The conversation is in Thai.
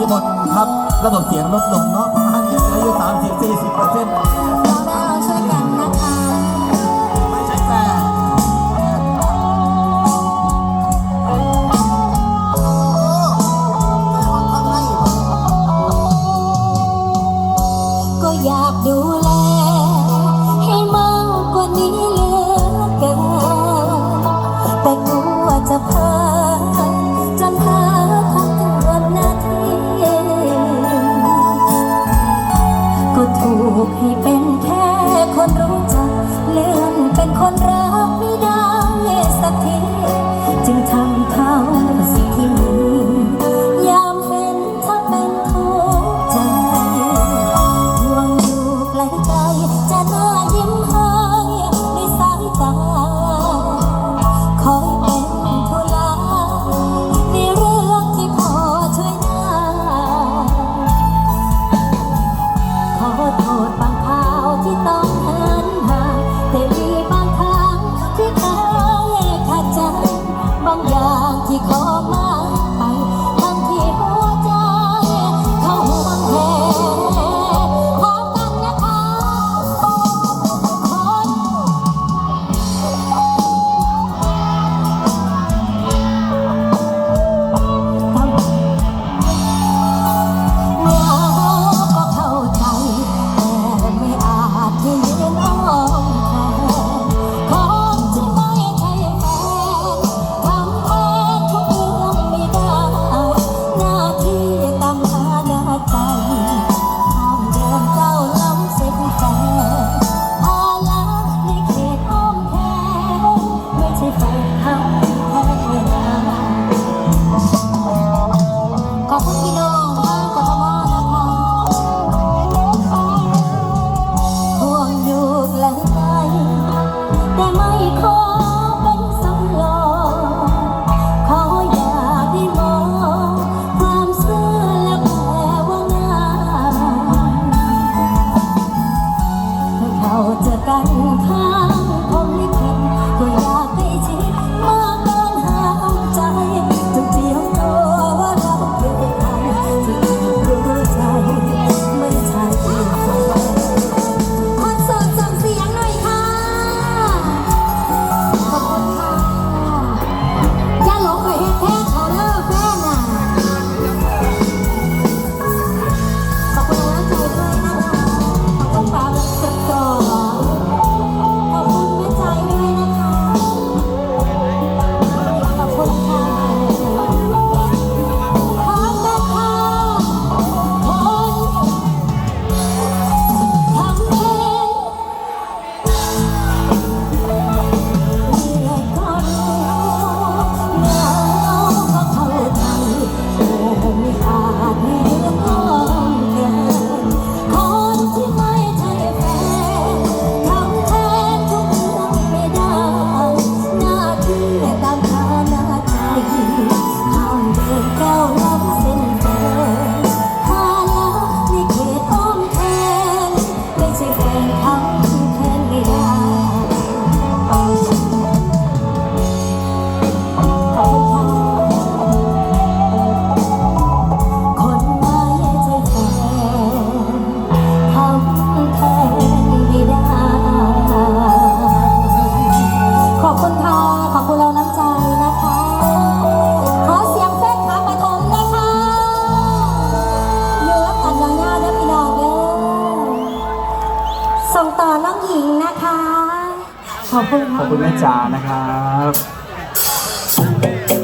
พิมลครับ ระบบเสียงลดลงเนาะประมาณอายุสามสิบสี่สิบเปอร์เซ็นต์เรได้เราช่วยกันนะคะไม่ใช่แต่ก็อยากดูแล ให้มากกว่านี้เหลือเกินแต่กลัวจะเพ้อ honra. upon my ส่งต่อน้องหญิงนะคะ ขอบคุณขอบคุณแม่จ๋านะครับ